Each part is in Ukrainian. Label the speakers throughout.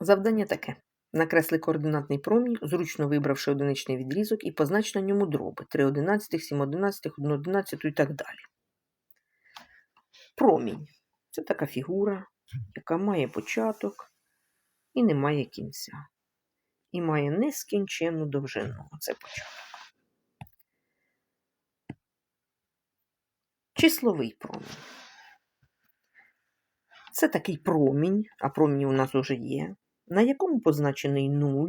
Speaker 1: Завдання таке. Накресли координатний промінь, зручно вибравши одиничний відрізок і познач на ньому дроби 3 одинадцятих, 7 одинадцятих, 1 одинадцяту і так далі. Промінь це така фігура, яка має початок і не має кінця. І має нескінченну довжину. Оце початок. Числовий промінь. Це такий промінь, а промінь у нас уже є, на якому позначений 0,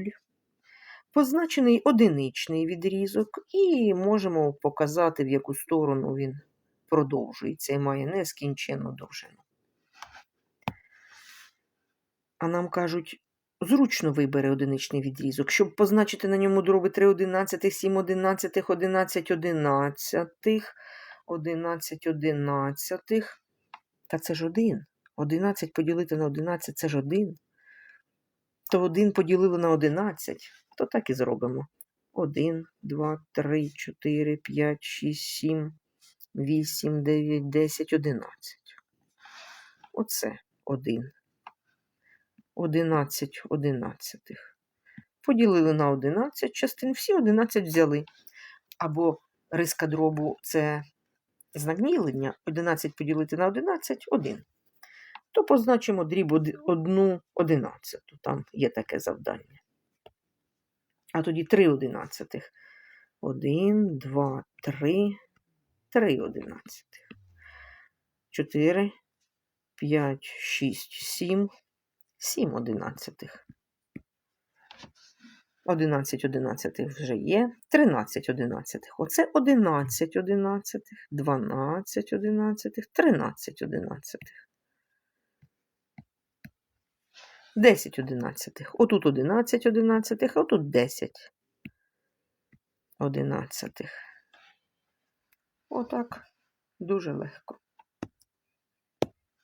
Speaker 1: позначений одиничний відрізок, і можемо показати, в яку сторону він продовжується і має нескінченну довжину. А нам кажуть, зручно вибери одиничний відрізок, щоб позначити на ньому дроби 3 одинадцятих, 7 одинадцятих, 11 одинадцятих, 11 одинадцятих. Та це ж один. 11 поділити на 11 це ж один. То 1 поділили на 11, то так і зробимо. 1, 2, 3, 4, 5, 6, 7, 8, 9, 10, 11. Оце 1. 11 одинадцятих. Поділили на 11 частин, всі 11 взяли. Або риска дробу це знак ділення, 11 поділити на 11 1. То позначимо дріб 1 одинадцяту. Там є таке завдання. А тоді 3 одинадцятих. 1, 2, 3, 3 одинадцятих. 4, 5, 6, 7, 7 одинадцятих. 11 одинадцятих вже є. 13 одинадцятих. Оце 11 одинадцятих, 12 одинадцятих, 13 одинадцятих. 10 одинадцятих. Отут 11 одинадцятих, а отут 10 одинадцятих. Отак. Дуже легко.